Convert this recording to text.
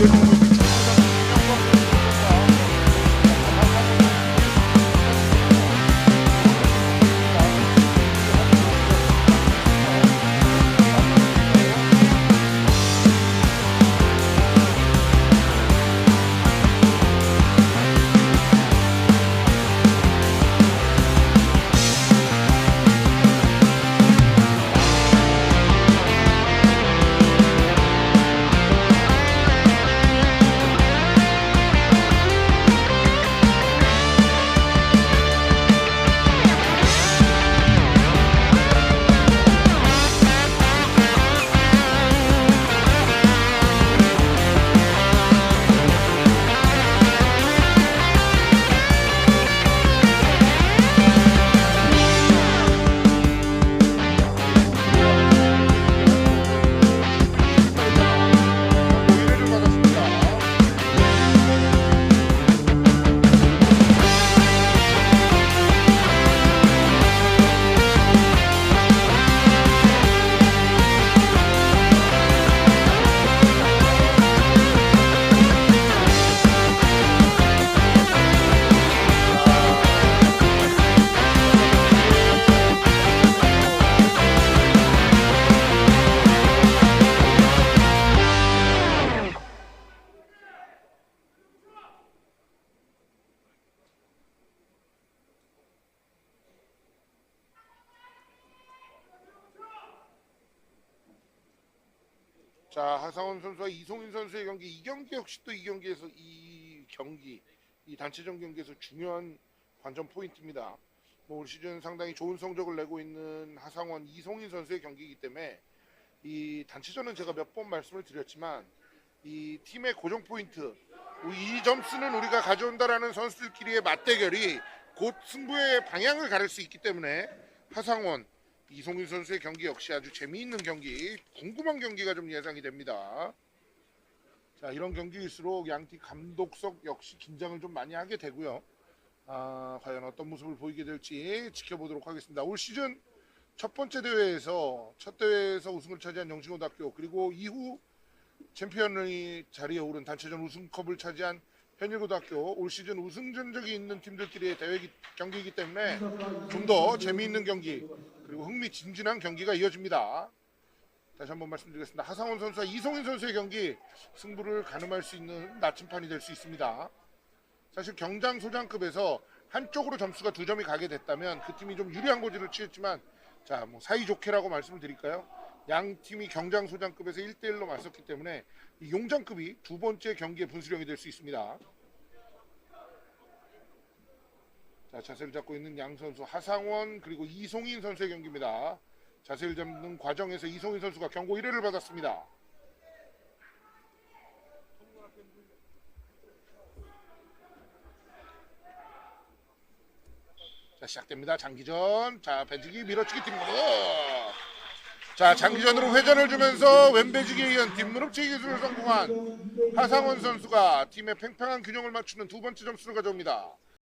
의 자 하상원 선수와 이송인 선수의 경기 이 경기 역시 또 이 경기에서 이 경기 이 단체전 경기에서 중요한 관전 포인트입니다. 뭐 올 시즌 상당히 좋은 성적을 내고 있는 하상원 이송인 선수의 경기이기 때문에 이 단체전은 제가 몇 번 말씀을 드렸지만 이 팀의 고정 포인트 이 점수는 우리가 가져온다라는 선수들끼리의 맞대결이 곧 승부의 방향을 가릴 수 있기 때문에 하상원 이송인 선수의 경기 역시 아주 재미있는 경기, 궁금한 경기가 좀 예상이 됩니다. 자, 이런 경기일수록 양팀 감독석 역시 긴장을 좀 많이 하게 되고요. 아, 과연 어떤 모습을 보이게 될지 지켜보도록 하겠습니다. 올 시즌 첫 번째 대회에서 첫 대회에서 우승을 차지한 영신고등학교 그리고 이후 챔피언의 자리에 오른 단체전 우승컵을 차지한 현일고등학교 올 시즌 우승 전적이 있는 팀들끼리의 대회 기- 경기이기 때문에 좀 더 재미있는 경기 그리고 흥미진진한 경기가 이어집니다. 다시 한번 말씀드리겠습니다. 하상원 선수와 이송인 선수의 경기 승부를 가늠할 수 있는 나침판이 될 수 있습니다. 사실 경장 소장급에서 한쪽으로 점수가 두 점이 가게 됐다면 그 팀이 좀 유리한 고지를 취했지만 자 뭐 사이좋게라고 말씀을 드릴까요? 양 팀이 경장 소장급에서 1대1로 맞섰기 때문에 이 용장급이 두 번째 경기의 분수령이 될 수 있습니다. 자, 자세를 잡고 있는 양 선수 하상원 그리고 이송인 선수의 경기입니다. 자세를 잡는 과정에서 이송인 선수가 경고 1회를 받았습니다. 자, 시작됩니다. 장기전. 자, 배지기 밀어치기 뒷무릎. 자, 장기전으로 회전을 주면서 왼배지기에 의한 뒷무릎치기 기술을 성공한 하상원 선수가 팀의 팽팽한 균형을 맞추는 두 번째 점수를 가져옵니다.